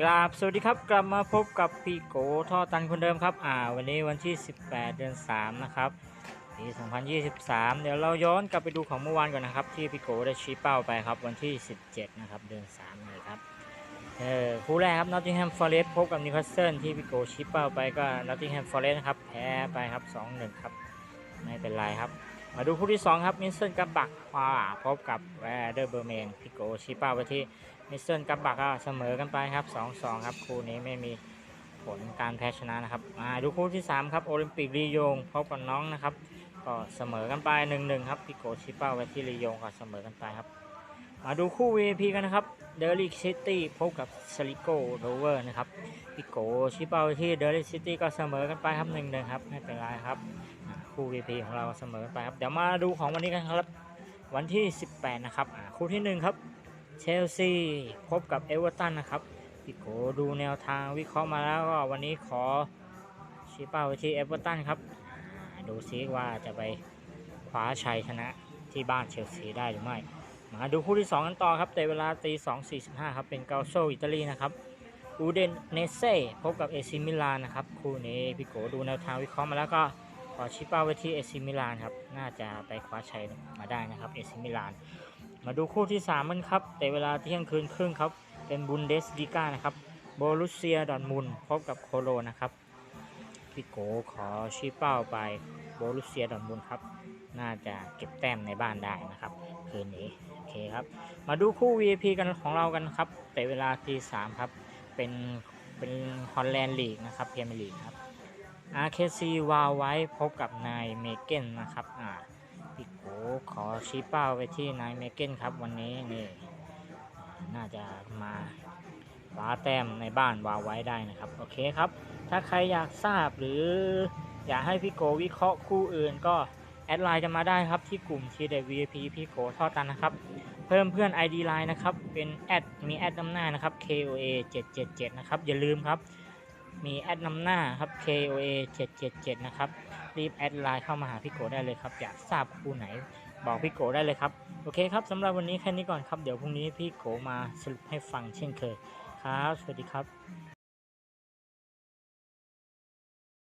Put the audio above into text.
กราบสวัสดีครับกลับมาพบกับพี่โกท่อตันคนเดิมครับ อ่า วันนี้วันที่ 18 เดือน 3 นะครับปี 2023 เดี๋ยวเราย้อนกลับไปดูของเมื่อวานก่อนนะครับ ที่พี่โกได้ชี้เป้าไปครับ วันที่ 17 นะครับ เดือน3เลยครับเออคู่แรกครับ Nottingham Forest พบกับ Newcastle ที่พี่โกชี้เป้าไปก็ Nottingham Forest นะครับแพ้ไปครับ 2-1 ครับ ไม่เป็นไรครับ มาดูคู่ที่ 2 ครับมิสเซนกับบักควาพบกับแวเดอร์เบอร์เมนพิโกชี้เป้าไปที่มิสเซนกับบักก็เสมอกันไปครับ2-2ครับคู่นี้ไม่มีผลการแพ้ชนะนะครับมาดูคู่ที่ 3 ครับโอลิมปิกลียงพบกับน้องนะครับก็เสมอกันไป1-1ครับพิโกชิเป้าไปที่ลียงก็เสมอกันไปครับ มาดูคู่ VIP กันนะครับเดอริซิตี้พบกับสลิโกโรเวอร์นะครับพี่โกชิเป้าที่เดอริซิตี้ก็เสมอกันไปครับ1-1ครับไม่เป็นไรครับ คู่ VIP ของเราเสมอกันไปครับ เดี๋ยวมาดูของวันนี้กันครับ วันที่ 18 นะครับ คู่ที่หนึ่งครับเชลซีพบกับเอเวอร์ตันนะครับพี่โกดูแนวทางวิเคราะห์มาแล้วก็วันนี้ขอชี้เป้าไปที่เอเวอร์ตันครับดูซิว่าจะไปคว้าชัยชนะที่บ้านเชลซีได้หรือไม่ มาดูคู่ที่ 2 กันต่อครับ แต่เวลาตี2 45 ครับ เป็นเกาโซอิตาลีนะครับ อูเดนเนเซ่พบกับเอซิมิลานนะครับ คู่นี้พี่โกดูแนวทางวิเคราะห์มาแล้วก็ขอชี้เป้าไปที่เอซิมิลานครับ น่าจะไปคว้าชัยมาได้นะครับเอซิมิลาน มาดูคู่ที่3มันครับ แต่เวลาเที่ยงคืนครึ่งครับ เป็นบุนเดสลีกานะครับ โบรุเซียดอร์ทมุนพบกับโคโลนะครับ พี่โกขอชี้เป้าไปโบรุเซียดอร์ทมุนครับ น่าจะเก็บแต้มในบ้านได้นะครับ คืนนี้โอเคครับ มาดูคู่ VIP กันของเรากันครับแต่เวลาทีสามครับ เป็นเป็นฮอลแลนด์ลีกนะครับพรีเมียร์ลีกครับ RKC วาไว้พบกับนายเมเกนนะครับอ่าพี่โกขอชี้เป้าไปที่นายเมเกนครับวันนี้นี่น่าจะมาคว้าแต้มในบ้านวาไว้ได้นะครับโอเคครับ ถ้าใครอยากทราบหรืออยากให้พี่โกวิเคราะห์คู่อื่นก็ แอดไลน์จะมาได้ครับที่กลุ่ม t d VIP พี่โกทอดตันนะครับ เพิ่มเพื่อน ID Line นะครับ เป็นแอดมีแอดนำหน้านะครับ KOA 777นะครับ อย่าลืมครับ มีแอดนำหน้าครับ KOA 777นะครับ รีบแอดไลน์เข้ามาหาพี่โกได้เลยครับ อยากทราบคู่ไหนบอกพี่โกได้เลยครับ โอเคครับสำหรับวันนี้แค่นี้ก่อนครับ เดี๋ยวพรุ่งนี้พี่โกมาสรุปให้ฟังเช่นเคยครับ สวัสดีครับ